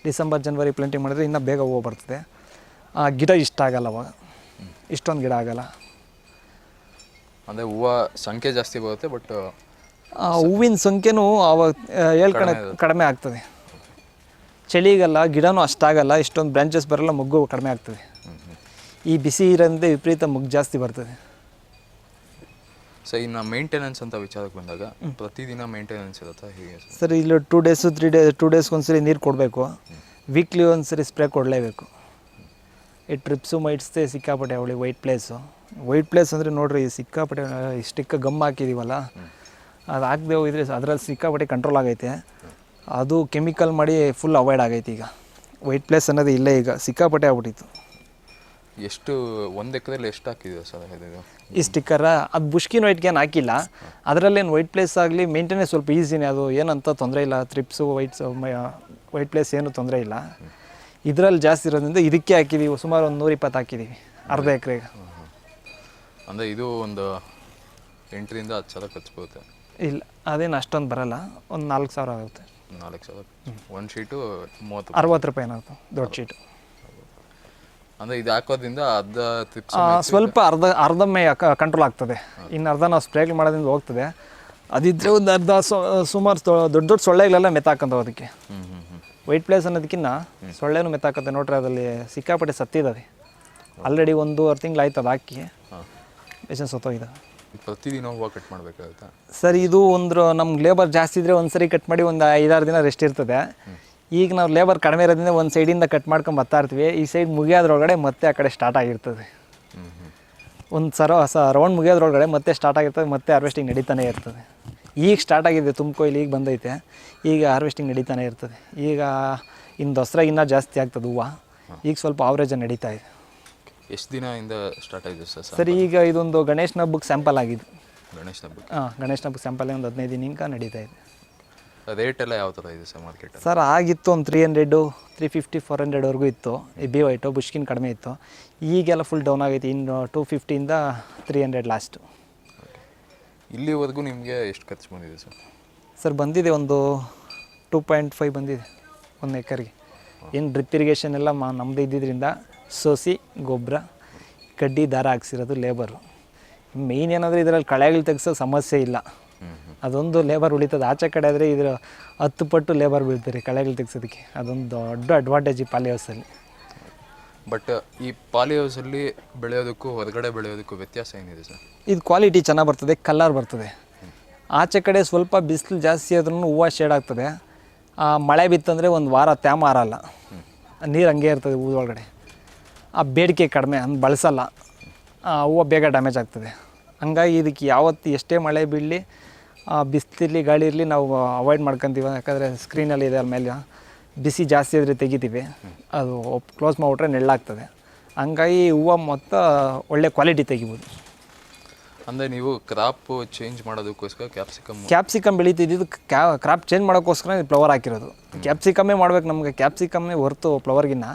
ಡಿಸೆಂಬರ್ ಜನ್ವರಿ ಪ್ಲಾಂಟಿಂಗ್ ಮಾಡಿದ್ರೆ ಇನ್ನೂ ಬೇಗ ಹೂವು ಬರ್ತದೆ. ಆ ಗಿಡ ಇಷ್ಟ ಆಗಲ್ಲ ಅವಾಗ. ಇಷ್ಟೊಂದು ಗಿಡ ಆಗಲ್ಲ. ಅಂದರೆ ಹೂವು ಸಂಖ್ಯೆ ಜಾಸ್ತಿ ಬರುತ್ತೆ ಬಟ್ ಆ ಹೂವಿನ ಸಂಖ್ಯೆನೂ ಅವಾಗ ಹೇಳ್ಕೊಳ ಕಡಿಮೆ ಆಗ್ತದೆ. ಚಳಿಗಲ್ಲ ಗಿಡನೂ ಅಷ್ಟಾಗಲ್ಲ ಇಷ್ಟೊಂದು ಬ್ರಾಂಚಸ್ ಬರಲ್ಲ ಮೊಗ್ಗು ಕಡಿಮೆ ಆಗ್ತದೆ. ಈ ಬಿಸಿ ಇರೋದ್ರಿಂದ ವಿಪರೀತ ಮೊಗ್ಗು ಜಾಸ್ತಿ ಬರ್ತದೆ. ಸರ್ ಇನ್ನು ಮೇಂಟೆನೆನ್ಸ್ ಅಂತ ವಿಚಾರಕ್ಕೆ ಬಂದಾಗ ಪ್ರತಿದಿನ ಮೇಂಟೆನೆನ್ಸ್ ಇರುತ್ತಾ? ಹೇಗೆ ಸರ್. ಇಲ್ಲಿ two days three day two ಡೇಸ್ಗೆ ಒಂದ್ಸರಿ ನೀರು ಕೊಡಬೇಕು. ವೀಕ್ಲಿ ಒಂದ್ಸರಿ ಸ್ಪ್ರೇ ಕೊಡಲೇಬೇಕು. ಈ ಟ್ರಿಪ್ಸು ಮೈಟ್ಸ್ದೆ ಸಿಕ್ಕಾಪಟ್ಟೆ ಅವಳಿಗೆ ವೈಟ್ ಪ್ಲೇಸು ವೈಟ್ ಪ್ಲೇಸ್ ಅಂದರೆ ನೋಡ್ರಿ ಸಿಕ್ಕಾಪಟ್ಟೆ ಸ್ಟಿಕ್ಕ ಗಮ್ ಹಾಕಿದ್ದೀವಲ್ಲ ಅದು ಹಾಕದೆ ಹೋಗಿದ್ರೆ ಅದರಲ್ಲಿ ಸಿಕ್ಕಾಪಟ್ಟೆ ಕಂಟ್ರೋಲ್ ಆಗೈತೆ. ಅದು ಕೆಮಿಕಲ್ ಮಾಡಿ ಫುಲ್ ಅವಾಯ್ಡ್ ಆಗೈತೆ ಈಗ. ವೈಟ್ ಪ್ಲೇಸ್ ಅನ್ನೋದು ಇಲ್ಲೇ ಈಗ ಸಿಕ್ಕಾಪಟ್ಟೆ ಆಗ್ಬಿಟ್ಟಿತ್ತು. ಎಷ್ಟು ಒಂದು ಎಕ್ಕದಲ್ಲಿ ಎಷ್ಟು ಹಾಕಿದ್ದೀರಾ ಸರ್ ಇದು? ಈ ಸ್ಟಿಕ್ಕರ ಅದು ಬುಷ್ಕಿನ ವೈಟ್ಗೆ ಏನು ಹಾಕಿಲ್ಲ. ಅದರಲ್ಲೇನು ವೈಟ್ ಪ್ಲೇಸ್ ಆಗಲಿ ಮೇಂಟೆನೆನ್ಸ್ ಸ್ವಲ್ಪ ಈಸಿನೇ ಅದು ಏನಂತ ತೊಂದರೆ ಇಲ್ಲ. ತ್ರಿಪ್ಸು ವೈಟ್ಸ್ ವೈಟ್ ಪ್ಲೇಸ್ ಏನು ತೊಂದರೆ ಇಲ್ಲ. ಇದರಲ್ಲಿ ಜಾಸ್ತಿ ಇರೋದ್ರಿಂದ ಇದಕ್ಕೆ ಹಾಕಿದ್ದೀವಿ ಸುಮಾರು ಒಂದು ನೂರ ಇಪ್ಪತ್ತು ಹಾಕಿದ್ದೀವಿ ಅರ್ಧ ಎಕರೆಗೆ. ಅಂದರೆ ಇದು ಒಂದು ಎಂಟರಿಂದ ಹತ್ತು ಸಾವಿರ ಖರ್ಚು ಬರುತ್ತೆ. ಇಲ್ಲ ಅದೇನು ಅಷ್ಟೊಂದು ಬರಲ್ಲ ಒಂದು ನಾಲ್ಕು ಸಾವಿರ ಆಗುತ್ತೆ. ನಾಲ್ಕು ಸಾವಿರ. ಒಂದು ಶೀಟು ಮೂವತ್ತು ಅರವತ್ತು ರೂಪಾಯಿ ಏನಾಗುತ್ತೆ ದೊಡ್ಡ ಶೀಟು ಅಂದರೆ ಇದು ಹಾಕೋದ್ರಿಂದ ಅರ್ಧ ಸ್ವಲ್ಪ ಅರ್ಧ ಅರ್ಧಮ್ಮೆ ಕಂಟ್ರೋಲ್ ಆಗ್ತದೆ. ಇನ್ನು ಅರ್ಧ ನಾವು ಸ್ಪ್ರೇಗಳು ಮಾಡೋದ್ರಿಂದ ಹೋಗ್ತದೆ. ಅದಿದ್ರೆ ಒಂದು ಅರ್ಧ ಸುಮಾರು ದೊಡ್ಡ ದೊಡ್ಡ ಸೊಳ್ಳೆಗಳೆಲ್ಲ ಮೆತ್ತಾಕಂತ ಅದಕ್ಕೆ. ವೈಟ್ ಪ್ಲೇಸ್ ಅನ್ನೋದಕ್ಕಿಂತ ಸೊಳ್ಳೆನೂ ಮೆತ್ತಾಕತ್ತೆ. ನೋಡ್ರಿ ಅದರಲ್ಲಿ ಸಿಕ್ಕಾಪಟ್ಟೆ ಸತ್ತಿದ್ದಾವೆ ಆಲ್ರೆಡಿ ಒಂದೂವರೆ ತಿಂಗಳು ಆಯ್ತು ಅದು ಹಾಕಿ. ಹಾಂ. ಸತ್ತೋಗಿದ್ದಾವೆ ಸತ್ತೋಗಿದೆ. ಪ್ರತಿದಿನ ಹೂವು ಕಟ್ ಮಾಡಬೇಕಾಗುತ್ತೆ? ಸರ್ ಇದು ಒಂದು ನಮ್ಗೆ ಲೇಬರ್ ಜಾಸ್ತಿ ಇದ್ರೆ ಒಂದು ಸರಿ ಕಟ್ ಮಾಡಿ ಒಂದು ಐದಾರು ದಿನ ರೆಸ್ಟ್ ಇರ್ತದೆ. ಈಗ ನಾವು ಲೇಬರ್ ಕಡಿಮೆ ಇರೋದ್ರಿಂದ ಒಂದು ಸೈಡಿಂದ ಕಟ್ ಮಾಡ್ಕೊಂಡು ಬರ್ತಾ ಇರ್ತೀವಿ. ಈ ಸೈಡ್ ಮುಗಿಯೋದ್ರೊಳಗಡೆ ಮತ್ತೆ ಆ ಕಡೆ ಸ್ಟಾರ್ಟ್ ಆಗಿರ್ತದೆ. ಒಂದು ಸರ ಸ ರೌಂಡ್ ಮುಗಿಯೋದ್ರೊಳಗಡೆ ಮತ್ತೆ ಸ್ಟಾರ್ಟ್ ಆಗಿರ್ತದೆ ಮತ್ತೆ ಹಾರ್ವೆಸ್ಟಿಂಗ್ ನಡೀತಾನೆ ಇರ್ತದೆ. ಈಗ ಸ್ಟಾರ್ಟ್ ಆಗಿದೆ ತುಂಬ ಕೊಯ್ಲು ಈಗ ಬಂದೈತೆ. ಈಗ ಹಾರ್ವೆಸ್ಟಿಂಗ್ ನಡೀತಾನೆ ಇರ್ತದೆ. ಈಗ ಇನ್ನು ದಸರಾ ಇನ್ನೂ ಜಾಸ್ತಿ ಆಗ್ತದೆ ಹೂವು. ಈಗ ಸ್ವಲ್ಪ ಆವ್ರೇಜ್ ನಡೀತಾ ಇದೆ. ಎಷ್ಟು ದಿನದಿಂದ ಸ್ಟಾರ್ಟ್ ಆಗಿದೆ ಸರ್ ಸರ್ ಈಗ ಇದೊಂದು ಗಣೇಶನ ಹಬ್ಬಕ್ಕೆ ಸ್ಯಾಂಪಲ್ ಆಗಿದೆ. ಗಣೇಶನ ಹಬ್ಬಕ್ಕೆ? ಹಾಂ ಗಣೇಶನ ಹಬ್ಬಕ್ಕೆ ಸ್ಯಾಂಪಲ್ ಒಂದು ಹದಿನೈದು ದಿನ ಇಂಕ ನಡೀತಾ ಇದೆ. ರೇಟ್ ಎಲ್ಲ ಯಾವ ಥರ ಇದೆ ಸರ್ ಮಾರ್ಕೆಟ್ ಸರ್ ಆಗಿತ್ತು ಒಂದು three hundred three fifty four ಹಂಡ್ರೆಡ್ವರೆಗೂ ಇತ್ತು. ಈ ಬಿ ವೈಟು ಬುಷ್ಕಿನ್ ಕಡಿಮೆ ಇತ್ತು. ಈಗೆಲ್ಲ ಫುಲ್ ಡೌನ್ ಆಗೈತೆ. ಇನ್ನು ಟೂ ಫಿಫ್ಟಿಯಿಂದ ತ್ರೀ ಹಂಡ್ರೆಡ್ ಲಾಸ್ಟು ಇಲ್ಲಿವರೆಗೂ ನಿಮಗೆ ಎಷ್ಟು ಖರ್ಚು ಬಂದಿದೆ ಸರ್? ಸರ್ ಬಂದಿದೆ ಒಂದು ಟೂ ಪಾಯಿಂಟ್ ಫೈವ್ ಬಂದಿದೆ ಒಂದು ಎಕರೆಗೆ. ಏನು ಡ್ರಿಪ್ ಇರಿಗೇಷನ್ ಎಲ್ಲ ಮಾ ನಮ್ಮದು ಇದ್ದಿದ್ದರಿಂದ ಸೋಸಿ ಗೊಬ್ಬರ ಕಡ್ಡಿ ದಾರ ಹಾಕ್ಸಿರೋದು ಲೇಬರು ಮೇಯ್ನ್ ಏನಂದರೆ ಇದರಲ್ಲಿ ಕಳೆಗಳು ತೆಗ್ಸೋ ಸಮಸ್ಯೆ ಇಲ್ಲ. ಅದೊಂದು ಲೇಬರ್ ಉಳಿತದೆ. ಆಚೆ ಕಡೆ ಆದರೆ ಇದ್ರ ಹತ್ತು ಪಟ್ಟು ಲೇಬರ್ ಬೀಳ್ತಾರೆ ಕಳೆಗಳು ತೆಗ್ಸೋದಕ್ಕೆ. ಅದೊಂದು ದೊಡ್ಡ ಅಡ್ವಾಂಟೇಜ್ ಈ ಪಾಲಿ ಹೌಸಲ್ಲಿ ಬಟ್ ಈ ಪಾಲಿ ಹೌಸಲ್ಲಿ ಬೆಳೆಯೋದಕ್ಕೂ ಹೊರಗಡೆ ಬೆಳೆಯೋದಕ್ಕೂ ವ್ಯತ್ಯಾಸ ಏನಿದೆ ಸರ್? ಇದು ಕ್ವಾಲಿಟಿ ಚೆನ್ನಾಗಿ ಬರ್ತದೆ ಕಲರ್ ಬರ್ತದೆ. ಆಚೆ ಕಡೆ ಸ್ವಲ್ಪ ಬಿಸಿಲು ಜಾಸ್ತಿ ಆದ್ರೂ ಹೂವು ಶೇಡ್ ಆಗ್ತದೆ. ಆ, ಮಳೆ ಬಿತ್ತಂದರೆ ಒಂದು ವಾರ ತ್ಯಾಮ ಆರಲ್ಲ. ನೀರು ಹಂಗೆ ಇರ್ತದೆ ಹೂವು ಒಳಗಡೆ ಆ ಬೇಡಿಕೆ ಕಡಿಮೆ ಅಂದ್ ಬಳಸಲ್ಲ. ಹೂವು ಬೇಗ ಡ್ಯಾಮೇಜ್ ಆಗ್ತದೆ. ಹಂಗಾಗಿ ಇದಕ್ಕೆ ಯಾವತ್ತು ಎಷ್ಟೇ ಮಳೆ ಬೀಳಲಿ ಬಿಸಿಲಿರಲಿ ಗಾಳಿ ಇರಲಿ ನಾವು ಅವಾಯ್ಡ್ ಮಾಡ್ಕೊತೀವಿ. ಯಾಕಂದರೆ ಸ್ಕ್ರೀನಲ್ಲಿ ಇದೆ ಮೇಲೆ ಬಿಸಿ ಜಾಸ್ತಿ ಇದ್ರೆ ತೆಗಿತೀವಿ. ಅದು ಕ್ಲೋಸ್ ಮಾಡಿಬಿಟ್ರೆ ನೆಳ್ಳಾಗ್ತದೆ. ಹಂಗಾಗಿ ಹೂವು ಮೊತ್ತ ಒಳ್ಳೆ ಕ್ವಾಲಿಟಿ ತೆಗಿಬೋದು. ಅಂದರೆ ನೀವು ಕ್ರಾಪ್ ಚೇಂಜ್ ಮಾಡೋದಕ್ಕೋಸ್ಕರ ಕ್ಯಾಪ್ಸಿಕಮ್ ಕ್ಯಾಪ್ಸಿಕಮ್ ಬೆಳೀತಿದ್ದು ಕ್ಯಾ ಕ್ರಾಪ್ ಚೇಂಜ್ ಮಾಡೋಕ್ಕೋಸ್ಕರ ಫ್ಲವರ್ ಹಾಕಿರೋದು. ಕ್ಯಾಪ್ಸಿಕಮ್ಮೇ ಮಾಡ್ಬೇಕು ನಮಗೆ. ಕ್ಯಾಪ್ಸಿಕಮ್ಮೇ ಹೊರತು ಫ್ಲವರ್ಗಿನ್ನ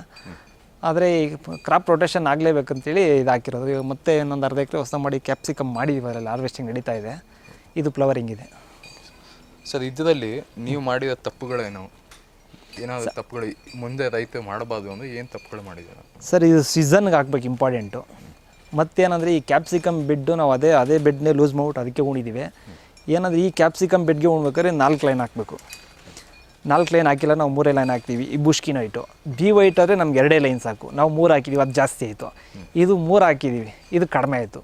ಆದರೆ ಈ ಕ್ರಾಪ್ ರೊಟೇಷನ್ ಆಗಲೇಬೇಕಂತೇಳಿ ಇದು ಹಾಕಿರೋದು ಇವಾಗ ಮತ್ತೆ ಇನ್ನೊಂದು ಅರ್ಧ ಎಕರೆ ಹೊಸ ಮಾಡಿ ಕ್ಯಾಪ್ಸಿಕಮ್ ಮಾಡಿ ಅದರಲ್ಲಿ ಹಾರ್ವೆಸ್ಟಿಂಗ್ ನಡೀತಾ ಇದೆ. ಇದು ಫ್ಲವರಿಂಗ್ ಇದೆ. ಸರ್ ಇದರಲ್ಲಿ ನೀವು ಮಾಡಿದ ತಪ್ಪುಗಳೇನು? ಏನಾದರೂ ತಪ್ಪುಗಳು ಮುಂದೆ ರೈತ ಮಾಡಬಾರ್ದು ಅಂದರೆ ಏನು ತಪ್ಪುಗಳು ಮಾಡಿದ್ದಾರೆ? ಸರ್ ಇದು ಸೀಸನ್ಗೆ ಹಾಕ್ಬೇಕು ಇಂಪಾರ್ಟೆಂಟು ಮತ್ತೇನಂದರೆ ಈ ಕ್ಯಾಪ್ಸಿಕಮ್ ಬೆಡ್ಡು ನಾವು ಅದೇ ಅದೇ ಬೆಡ್ನೇ ಲೂಸ್ ಮಾಡ್ಬಿಟ್ಟು ಅದಕ್ಕೆ ಉಣಿದ್ದೀವಿ ಏನಂದರೆ ಈ ಕ್ಯಾಪ್ಸಿಕಮ್ ಬೆಡ್ಗೆ ಉಣ್ಬೇಕಾದ್ರೆ ನಾಲ್ಕು ಲೈನ್ ಹಾಕಬೇಕು. ನಾಲ್ಕು ಲೈನ್ ಹಾಕಿಲ್ಲ, ನಾವು ಮೂರೇ ಲೈನ್ ಹಾಕ್ತೀವಿ. ಈ ಬುಷ್ಕಿನ ವೈಟು ಬಿ ವೈಟ್ ಆದರೆ ನಮ್ಗೆ ಎರಡೇ ಲೈನ್ ಸಾಕು. ನಾವು ಮೂರು ಹಾಕಿದ್ದೀವಿ ಅದು ಜಾಸ್ತಿ ಆಯಿತು. ಇದು ಮೂರು ಹಾಕಿದ್ದೀವಿ ಇದು ಕಡಿಮೆ ಆಯಿತು.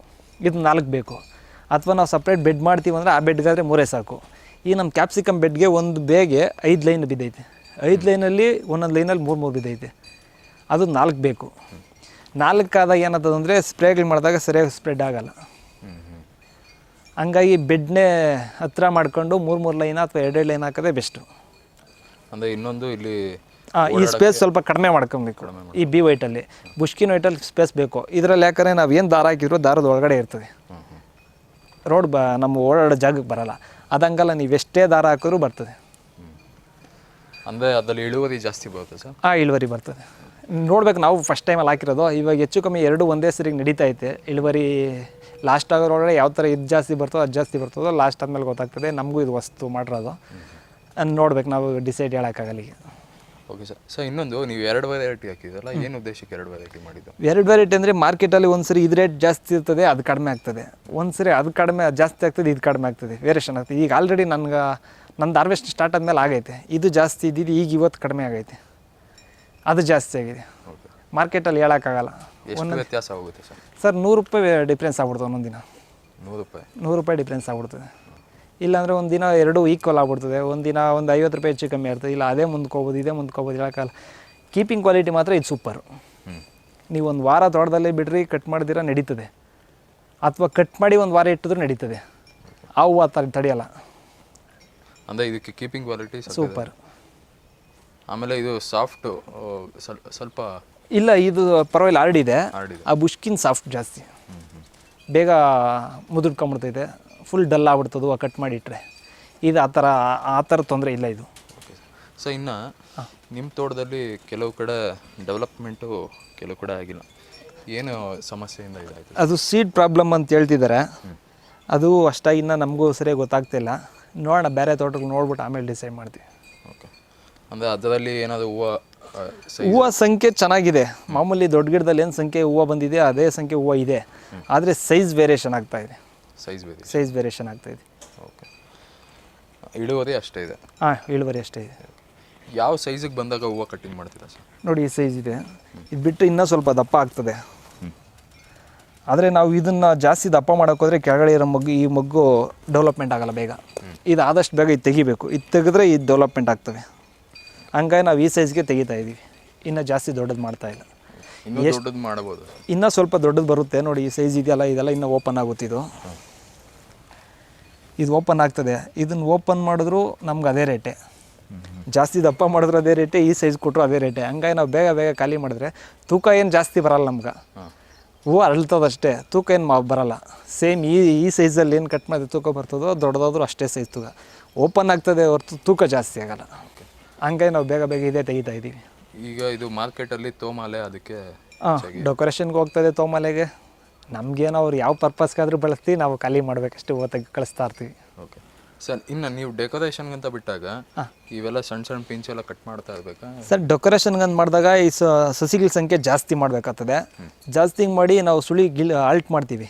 ಇದು ನಾಲ್ಕು ಬೇಕು. ಅಥವಾ ನಾವು ಸಪ್ರೇಟ್ ಬೆಡ್ ಮಾಡ್ತೀವಿ ಅಂದರೆ ಆ ಬೆಡ್ಗಾದರೆ ಮೂರೇ ಸಾಕು. ಈ ನಮ್ಮ ಕ್ಯಾಪ್ಸಿಕಮ್ ಬೆಡ್ಗೆ ಒಂದು ಬೇಗೆ ಐದು ಲೈನ್ ಬಿದ್ದೈತೆ. ಐದು ಲೈನಲ್ಲಿ ಒಂದೊಂದು ಲೈನಲ್ಲಿ ಮೂರು ಮೂರು ಬಿದ್ದೈತೆ. ಅದು ನಾಲ್ಕು ಬೇಕು. ನಾಲ್ಕಾದಾಗ ಏನಾಗ್ತದೆ ಅಂದರೆ ಸ್ಪ್ರೇಗಳು ಮಾಡಿದಾಗ ಸರಿಯಾಗಿ ಸ್ಪ್ರೆಡ್ ಆಗಲ್ಲ. ಹಂಗಾಗಿ ಬೆಡ್ನೇ ಹತ್ತಿರ ಮಾಡ್ಕೊಂಡು ಮೂರು ಮೂರು ಲೈನ್ ಅಥವಾ ಎರಡೆರಡು ಲೈನ್ ಹಾಕೋದೇ ಬೆಸ್ಟು ಅಂದರೆ ಇನ್ನೊಂದು ಇಲ್ಲಿ ಈ ಸ್ಪೇಸ್ ಸ್ವಲ್ಪ ಕಡಿಮೆ ಮಾಡ್ಕೊಬೇಕು. ಈ ಬಿ ವೈಟಲ್ಲಿ ಬುಷ್ಕಿನ್ ವೈಟಲ್ಲಿ ಸ್ಪೇಸ್ ಬೇಕು. ಇದರಲ್ಲಿ ಯಾಕಂದರೆ ನಾವು ಏನು ದಾರ ಹಾಕಿದ್ರು ದಾರದ ಒಳಗಡೆ ಇರ್ತದೆ. ರೋಡ್ ಬ ನಮ್ಮ ಓಡಾಡೋ ಜಾಗಕ್ಕೆ ಬರಲ್ಲ. ಅದಂಗಲ್ಲ ನೀವು ಎಷ್ಟೇ ದಾರ ಹಾಕಿದ್ರು ಬರ್ತದೆ. ಅಂದರೆ ಅದರಲ್ಲಿ ಇಳುವರಿ ಜಾಸ್ತಿ ಬರುತ್ತೆ ಸರ್? ಹಾಂ ಇಳುವರಿ ಬರ್ತದೆ. ನೋಡ್ಬೇಕು ನಾವು ಫಸ್ಟ್ ಟೈಮಲ್ಲಿ ಹಾಕಿರೋದು. ಇವಾಗ ಹೆಚ್ಚು ಕಮ್ಮಿ ಎರಡು ಒಂದೇ ಸರಿಗೆ ನಡೀತಾ ಐತೆ. ಇಳುವರಿ ಲಾಸ್ಟ್ ಆಗೋದ್ರೊಳಗಡೆ ಯಾವ ಥರ ಇದು ಜಾಸ್ತಿ ಬರ್ತದೋ ಅದು ಜಾಸ್ತಿ ಬರ್ತದೋ ಲಾಸ್ಟ್ ಆದಮೇಲೆ ಗೊತ್ತಾಗ್ತದೆ. ನಮಗೂ ಇದು ವಸ್ತು ಮಾಡಿರೋದು. ನೋಡ್ಬೇಕು ನಾವು ಡಿಸೈಡ್ ಹೇಳೋಕ್ಕಾಗಲ್ಲ ಈಗ ಓಕೆ ಸರ್ ಸೊ ಇನ್ನೊಂದು ನೀವು ಎರಡು ವೆರೈಟಿ ಹಾಕಿದ್ರಲ್ಲ ಏನು ಉದ್ದೇಶಕ್ಕೆ ಎರಡು ವೆರೈಟಿ ಮಾಡಿದ್ದು? ಎರಡು ವೆರೈಟಿ ಅಂದರೆ ಮಾರ್ಕೆಟಲ್ಲಿ ಒಂದು ಸರಿ ಇದು ರೇಟ್ ಜಾಸ್ತಿ ಇರ್ತದೆ ಅದು ಕಡಿಮೆ ಆಗ್ತದೆ. ಒಂದು ಸರಿ ಅದು ಕಡಿಮೆ ಜಾಸ್ತಿ ಆಗ್ತದೆ ಇದು ಕಡಿಮೆ ಆಗ್ತದೆ. ವೇರಿಯೇಷನ್ ಆಗ್ತದೆ. ಈಗ ಆಲ್ರೆಡಿ ನನ್ಗೆ ನಂದು ಹಾರ್ವೆಸ್ಟ್ ಸ್ಟಾರ್ಟ್ ಆದಮೇಲೆ ಆಗೈತೆ. ಇದು ಜಾಸ್ತಿ ಇದ್ದಿದ್ದು ಈಗ ಇವತ್ತು ಕಡಿಮೆ ಆಗೈತೆ. ಅದು ಜಾಸ್ತಿ ಆಗಿದೆ. ಮಾರ್ಕೆಟಲ್ಲಿ ಹೇಳೋಕ್ಕಾಗಲ್ಲ. ಒಂದು ವ್ಯತ್ಯಾಸ ಆಗುತ್ತೆ ಸರ್ ಸರ್ ನೂರು ರೂಪಾಯಿ ಡಿಫ್ರೆನ್ಸ್ ಆಗ್ಬಿಡ್ತದೆ ಒಂದೊಂದು ದಿನ ನೂರು ರೂಪಾಯಿ. ನೂರು ರೂಪಾಯಿ ಡಿಫ್ರೆನ್ಸ್ ಆಗ್ಬಿಡ್ತದೆ. ಇಲ್ಲಾಂದರೆ ಒಂದು ದಿನ ಎರಡು ಈಕ್ವಲ್ ಆಗ್ಬಿಡ್ತದೆ. ಒಂದು ದಿನ ಒಂದು ಐವತ್ತು ರೂಪಾಯಿ ಹೆಚ್ಚು ಕಮ್ಮಿ ಆಗ್ತದೆ ಇಲ್ಲ ಅದೇ ಮುಂದ್ಕೋಬೋದು ಇದೇ ಮುಂದ್ಕೋಬೋದು ಹೇಳೋಕ್ಕಲ್ಲ ಕೀಪಿಂಗ್ ಕ್ವಾಲಿಟಿ ಮಾತ್ರ ಇದು ಸೂಪರ್ ನೀವು ಒಂದು ವಾರ ತೋಟದಲ್ಲಿ ಬಿಡ್ರಿ ಕಟ್ ಮಾಡಿದಿರ ನಡೀತದೆ. ಅಥವಾ ಕಟ್ ಮಾಡಿ ಒಂದು ವಾರ ಇಟ್ಟಿದ್ರು ನಡೀತದೆ. ಆ ಹೂವು ತಡೆಯಲ್ಲ. ಅಂದರೆ ಇದಕ್ಕೆ ಕೀಪಿಂಗ್ ಕ್ವಾಲಿಟಿ ಸೂಪರ್ ಆಮೇಲೆ ಇದು ಸಾಫ್ಟ್ ಸ್ವಲ್ಪ ಇಲ್ಲ ಇದು ಪರವಾಗಿಲ್ಲ ಆರ್ಡಿದೆ. ಆ ಬುಷ್ಕಿನ್ ಸಾಫ್ಟ್ ಜಾಸ್ತಿ. ಬೇಗ ಮುದುಡ್ಕೊಂಬಿಡ್ತೈತೆ ಫುಲ್ ಡಲ್ ಆಗ್ಬಿಡ್ತದೆ ಕಟ್ ಮಾಡಿಟ್ರೆ. ಇದು ಆ ಥರ ಆ ಥರ ತೊಂದರೆ ಇಲ್ಲ ಇದು. ಸೊ ಇನ್ನು ನಿಮ್ಮ ತೋಟದಲ್ಲಿ ಕೆಲವು ಕಡೆ ಡೆವಲಪ್ಮೆಂಟು ಕೆಲವು ಕಡೆ ಆಗಿಲ್ಲ. ಏನು ಸಮಸ್ಯೆಯಿಂದ ಇದಾಯಿತು? ಅದು ಸೀಡ್ ಪ್ರಾಬ್ಲಮ್ ಅಂತ ಹೇಳ್ತಿದ್ದಾರೆ. ಅದು ಅಷ್ಟಾಗಿ ಇನ್ನೂ ನಮಗೂ ಸರಿಯಾಗಿ ಗೊತ್ತಾಗ್ತಿಲ್ಲ ನೋಡೋಣ ಬೇರೆ ತೋಟಗಳು ನೋಡ್ಬಿಟ್ಟು ಆಮೇಲೆ ಡಿಸೈಡ್ ಮಾಡ್ತೀವಿ. ಓಕೆ ಅಂದರೆ ಅದರಲ್ಲಿ ಏನಾದರೂ ಹೂವು ಹೂವು ಸಂಖ್ಯೆ ಚೆನ್ನಾಗಿದೆ. ಮಾಮೂಲಿ ದೊಡ್ಡ ಗಿಡದಲ್ಲಿ ಏನು ಸಂಖ್ಯೆ ಹೂವು ಬಂದಿದೆ ಅದೇ ಸಂಖ್ಯೆ ಹೂವು ಇದೆ. ಆದರೆ ಸೈಜ್ ವೇರಿಯೇಷನ್ ಆಗ್ತಾ ಇದೆ. ಸೈಜ್ ಬೇರೆ ಸೈಜ್ ವೇರಿಯೇಷನ್ ಆಗ್ತಾ ಇದೆ. ಓಕೆ ಇಳುವರಿ ಅಷ್ಟೇ ಇದೆ. ಹಾಂ ಇಳುವರಿ ಅಷ್ಟೇ ಇದೆ. ಯಾವ ಸೈಜಿಗೆ ಬಂದಾಗ ಹೂವು ಕಟ್ಟಿಂಗ್ ಮಾಡ್ತೀರಾ ಸರ್? ನೋಡಿ ಈ ಸೈಜ್ ಇದೆ. ಇದು ಬಿಟ್ಟು ಇನ್ನೂ ಸ್ವಲ್ಪ ದಪ್ಪ ಆಗ್ತದೆ. ಆದರೆ ನಾವು ಇದನ್ನು ಜಾಸ್ತಿ ದಪ್ಪ ಮಾಡೋಕ್ಕೋದ್ರೆ ಕೆಳಗಡೆ ಇರೋ ಮಗ್ಗು ಈ ಮಗ್ಗು ಡೆವಲಪ್ಮೆಂಟ್ ಆಗಲ್ಲ ಬೇಗ. ಇದು ಆದಷ್ಟು ಬೇಗ ಇದು ತೆಗಿಬೇಕು. ಇದು ತೆಗೆದ್ರೆ ಇದು ಡೆವಲಪ್ಮೆಂಟ್ ಆಗ್ತವೆ. ಹಂಗಾಗಿ ನಾವು ಈ ಸೈಜ್ಗೆ ತೆಗಿತಾ ಇದ್ದೀವಿ ಇನ್ನು ಜಾಸ್ತಿ ದೊಡ್ಡದು ಮಾಡ್ತಾ ಇಲ್ಲ. ದೊಡ್ಡದು ಮಾಡಬಹುದು ಇನ್ನೂ ಸ್ವಲ್ಪ ದೊಡ್ಡದು ಬರುತ್ತೆ. ನೋಡಿ ಈ ಸೈಜ್ ಇದೆಯಲ್ಲ ಇದೆಲ್ಲ ಇನ್ನೂ ಓಪನ್ ಆಗುತ್ತೆ ಇದು. ಇದು ಓಪನ್ ಆಗ್ತದೆ. ಇದನ್ನು ಓಪನ್ ಮಾಡಿದ್ರು ನಮ್ಗೆ ಅದೇ ರೇಟೆ ಜಾಸ್ತಿ ದಪ್ಪ ಮಾಡಿದ್ರು ಅದೇ ರೇಟೆ ಈ ಸೈಜ್ ಕೊಟ್ಟರು ಅದೇ ರೇಟೆ ಹಂಗಾಗಿ ನಾವು ಬೇಗ ಬೇಗ ಖಾಲಿ ಮಾಡಿದ್ರೆ ತೂಕ ಏನು ಜಾಸ್ತಿ ಬರಲ್ಲ ನಮ್ಗೆ. ಹೂವು ಅರಳ್ತದಷ್ಟೇ ತೂಕ ಏನು ಮಾ ಬರಲ್ಲ. ಸೇಮ್ ಈ ಈ ಸೈಜಲ್ಲಿ ಏನು ಕಟ್ ಮಾಡಿದ್ರೆ ತೂಕ ಬರ್ತದೋ ದೊಡ್ಡದಾದ್ರೂ ಅಷ್ಟೇ ಸೈಜ್ ತೂಕ. ಓಪನ್ ಆಗ್ತದೆ ಹೊರತು ತೂಕ ಜಾಸ್ತಿ ಆಗಲ್ಲ. ಹಂಗಾಗಿ ನಾವು ಬೇಗ ಬೇಗ ಇದೇ ತೆಗಿತಾ ಇದ್ದೀವಿ. ಈಗ ಇದು ಮಾರ್ಕೆಟಲ್ಲಿ ತೋಮಾಲೆ ಅದಕ್ಕೆ ಹಾಂ ಡೆಕೋರೇಷನ್ಗೆ ಹೋಗ್ತದೆ ತೋಮಾಲೆಗೆ. ನಮಗೇನೋ ಅವ್ರು ಯಾವ ಪರ್ಪಸ್ಗಾದರೂ ಬಳಸ್ತೀವಿ ನಾವು ಖಾಲಿ ಮಾಡಬೇಕಷ್ಟು ಓದಕ್ಕೆ ಕಳಿಸ್ತಾ ಇರ್ತೀವಿ. ಓಕೆ ಸರ್ ಇನ್ನು ನೀವು ಡೆಕೋರೇಷನ್ಗಂತ ಬಿಟ್ಟಾಗ ಇವೆಲ್ಲ ಸಣ್ಣ ಸಣ್ಣ ಪಿಂಚ್ ಎಲ್ಲ ಕಟ್ ಮಾಡ್ತಾ ಇರಬೇಕಾ? ಸರ್ ಡೆಕೋರೇಷನ್ಗಂತ ಮಾಡಿದಾಗ ಈ ಸಸಿಗಳ ಸಂಖ್ಯೆ ಜಾಸ್ತಿ ಮಾಡಬೇಕಾಗ್ತದೆ. ಜಾಸ್ತಿ ಮಾಡಿ ನಾವು ಸುಳಿ ಗಿಲ್ ಆಲ್ಟ್ ಮಾಡ್ತೀವಿ.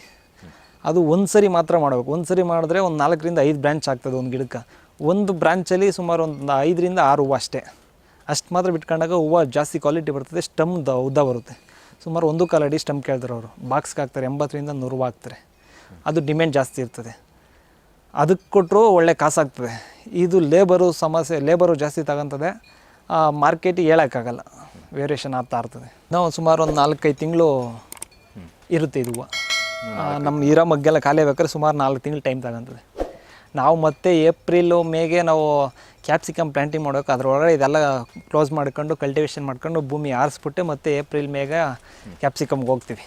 ಅದು ಒಂದು ಸರಿ ಮಾತ್ರ ಮಾಡಬೇಕು. ಒಂದು ಸರಿ ಮಾಡಿದ್ರೆ ಒಂದು ನಾಲ್ಕರಿಂದ ಐದು ಬ್ರ್ಯಾಂಚ್ ಆಗ್ತದೆ ಒಂದು ಗಿಡಕ್ಕೆ. ಒಂದು ಬ್ರ್ಯಾಂಚಲ್ಲಿ ಸುಮಾರು ಒಂದು ಐದರಿಂದ ಆರು ಹೂವು ಅಷ್ಟೇ. ಅಷ್ಟು ಮಾತ್ರ ಬಿಟ್ಕೊಂಡಾಗ ಹೂವು ಜಾಸ್ತಿ ಕ್ವಾಲಿಟಿ ಬರ್ತದೆ ಸ್ಟಮ್ ದ ಉದ್ದ ಬರುತ್ತೆ. ಸುಮಾರು ಒಂದು ಕಾಲು ಅಡಿ ಸ್ಟಮ್ ಕೇಳ್ತಾರೆ ಅವರು. ಬಾಕ್ಸ್ಗೆ ಹಾಕ್ತಾರೆ ಎಂಬತ್ತರಿಂದ ನೂರು ಹಾಕ್ತಾರೆ. ಅದು ಡಿಮ್ಯಾಂಡ್ ಜಾಸ್ತಿ ಇರ್ತದೆ. ಅದಕ್ಕೆ ಕೊಟ್ಟರು ಒಳ್ಳೆ ಕಾಸಾಗ್ತದೆ ಇದು ಲೇಬರು ಸಮಸ್ಯೆ ಲೇಬರು ಜಾಸ್ತಿ ತಗೊಂತದೆ ಮಾರ್ಕೆಟಿಗೆ ಹೇಳೋಕ್ಕಾಗಲ್ಲ. ವೇರಿಯೇಷನ್ ಆಗ್ತಾ ಇರ್ತದೆ. ನಾವು ಸುಮಾರು ಒಂದು ನಾಲ್ಕೈದು ತಿಂಗಳು ಇರುತ್ತೆ ಇದು ಹೂವು. ನಮ್ಮ ಇರೋ ಮಗ್ಗೆಲ್ಲ ಖಾಲಿ ಬೇಕಾದ್ರೆ ಸುಮಾರು ನಾಲ್ಕು ತಿಂಗಳು ಟೈಮ್ ತಗೊಂತದೆ. ನಾವು ಮತ್ತೆ ಏಪ್ರಿಲು ಮೇಗೆ ನಾವು ಕ್ಯಾಪ್ಸಿಕಮ್ ಪ್ಲಾಂಟಿಂಗ್ ಮಾಡೋಕೆ ಅದರೊಳಗಡೆ ಇದೆಲ್ಲ ಕ್ಲೋಸ್ ಮಾಡ್ಕೊಂಡು ಕಲ್ಟಿವೇಷನ್ ಮಾಡ್ಕೊಂಡು ಭೂಮಿ ಆರಿಸ್ಬಿಟ್ಟು ಮತ್ತೆ ಏಪ್ರಿಲ್ ಮೇಗ ಕ್ಯಾಪ್ಸಿಕಮ್ಗೆ ಹೋಗ್ತೀವಿ.